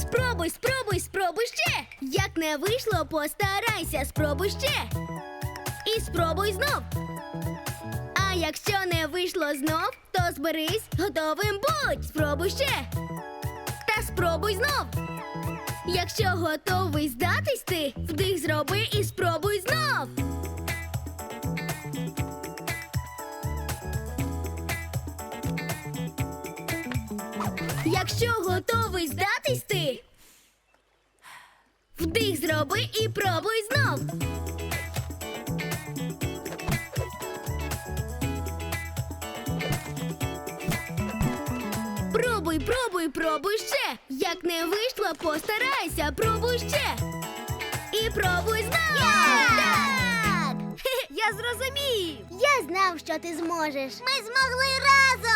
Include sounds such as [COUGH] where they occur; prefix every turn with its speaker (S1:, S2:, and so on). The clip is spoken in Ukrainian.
S1: Спробуй, спробуй, спробуй ще. Як не вийшло, постарайся, спробуй ще. І спробуй знов. А якщо не вийшло знов, то зберись, готовим будь. Спробуй ще. Та спробуй знов. Якщо готовий здатись ти, вдих зроби і Якщо готовий здатись ти, вдих зроби і пробуй знов. Пробуй, пробуй, пробуй ще. Як не вийшло, постарайся, пробуй ще. І пробуй знов.
S2: Так! [LAUGHS]
S1: Я зрозумів.
S2: Я знав, що ти зможеш. Ми змогли разом.